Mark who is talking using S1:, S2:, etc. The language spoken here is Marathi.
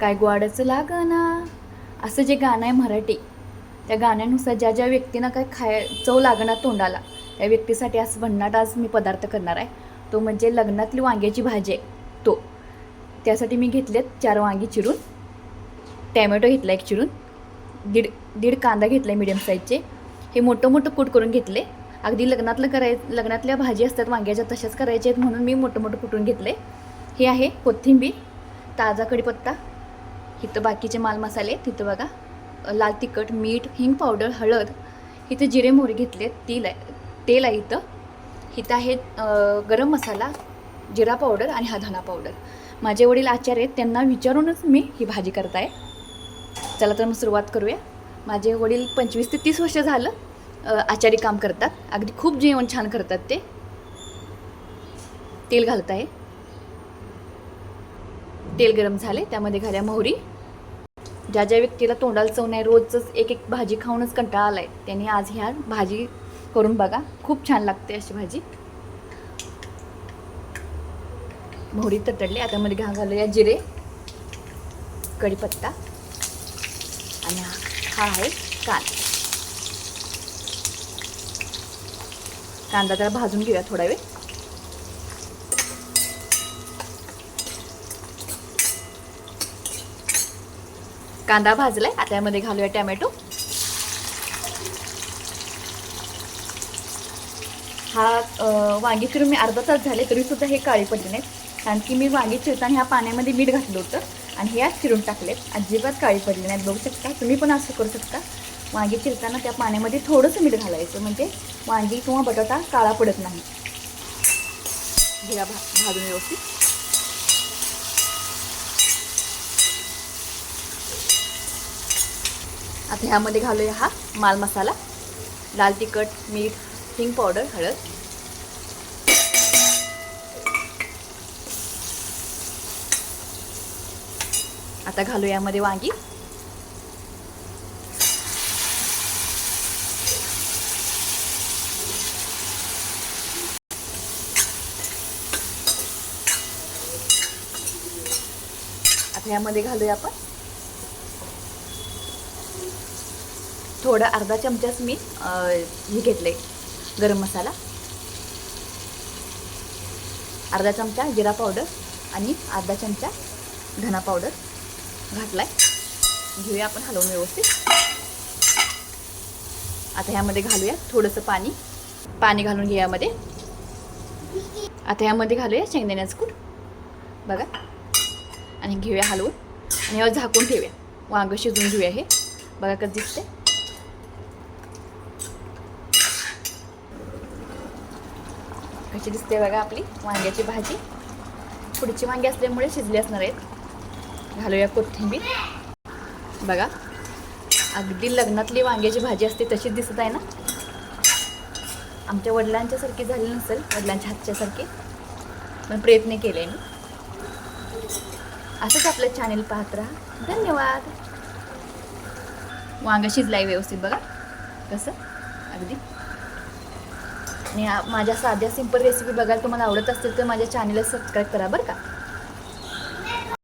S1: काय गोडाचं लागना असं जे गाणं आहे मराठी त्या गाण्यानुसार ज्या ज्या व्यक्तींना काय खाय चव लागणार तोंडाला त्या व्यक्तीसाठी असं भन्नाट आज मी पदार्थ करणार आहे. तो म्हणजे लग्नातली वांग्याची भाजी आहे तो. त्यासाठी मी घेतलेत चार वांगी चिरून टॅमॅटो घेतला एक चिरून दीड दीड कांदा घेतला आहे मिडियम साईजचे हे मोठं मोठं कूट करून घेतले. अगदी लग्नातलं कराय लग्नातल्या भाजी असतात वांग्याच्या तशाच करायच्या आहेत म्हणून मी मोठं मोठं कुटून घेतले. हे आहे कोथिंबीर ताजा कढीपत्ता इथं बाकीचे माल मसाले तिथं बघा लाल तिखट मीठ हिंग पावडर हळद इथं जिरे मोहरी घेतले तेल आहे तेल आहे इथं. इथं आहे गरम मसाला जिरा पावडर आणि हा धना पावडर. माझे वडील आचार्य आहेत त्यांना विचारूनच मी ही भाजी करताय. चला तर मग सुरुवात करूया. माझे वडील पंचवीस ते तीस वर्ष झालं आचारी काम करतात. अगदी खूप जेवण छान करतात ते. तेल घालत आहे तेल गरम झाले त्यामध्ये घाल्या मोहरी. ज्या ज्या व्यक्तीला तोंडाला चव नाही रोजच एक एक भाजी खाऊनच कंटाळा आलाय त्यांनी आज ह्या भाजी करून बघा. खूप छान लागते अशी भाजी. मोहरी तडतडली आता मध्ये घा घालूया जिरे कढीपत्ता आणि हा आहे कांदा. कांदा त्याला भाजून घेऊया थोडा वेळ. कांदा भाजलाय. आता यामध्ये घालूया टॅमॅटो. हा वांगी चिरून मी अर्धा तास झाले तरी सुद्धा हे काळी पडले नाहीत. कारण की मी वांगी चिरताना ह्या पाण्यामध्ये मीठ घातलं होतं आणि हे आज चिरून टाकले अजिबात काळी पडले नाहीत. बघू शकता तुम्ही पण असं करू शकता. वांगी चिरताना त्या पाण्यामध्ये थोडंसं मीठ घालायचं. म्हणजे वांगी किंवा बटाटा काळा पडत नाही. घेऊया भा भाजून व्यवस्थित. आता ह्यामध्ये घालूया हा माल मसाला. लाल तिखट मीठ हिंग पावडर हळद. आता घालू यामध्ये वांगी. आता यामध्ये घालूया आपण थोडं अर्धा चमचाच मी हे हे घेतले गरम मसाला. अर्धा चमचा जिरा पावडर आणि अर्धा चमचा धना पावडर घातला आहे घेऊया आपण हलवून व्यवस्थित. आता ह्यामध्ये घालूया थोडंसं पाणी. पाणी घालून घे यामध्ये. आता यामध्ये घालूया शेंगदाण्याचं कूट. बघा. आणि घेऊया हलवून. आणि यावर झाकून ठेवूया. वांग शिजवून घेऊया हे. बघा कसं दिसते कशी दिसते बघा आपली वांग्याची भाजी. पुढची वांगी असल्यामुळे शिजली असणार आहेत. घालूया कोथिंबीर. बघा अगदी लग्नातली वांग्याची भाजी असते तशीच दिसत आहे ना? आमच्या वडिलांच्यासारखी झाली नसेल वडिलांच्या हातच्यासारखी. पण प्रयत्न केले मी. असंच आपलं चॅनेल पाहत राहा. धन्यवाद. वांगा शिजलाय व्यवस्थित बघा. कसं? अगदी. आणि माझ्या साध्या सिंपल रेसिपी बघायला तुम्हाला आवडत असतील तर माझ्या चॅनलला सबस्क्राईब करा बरं का.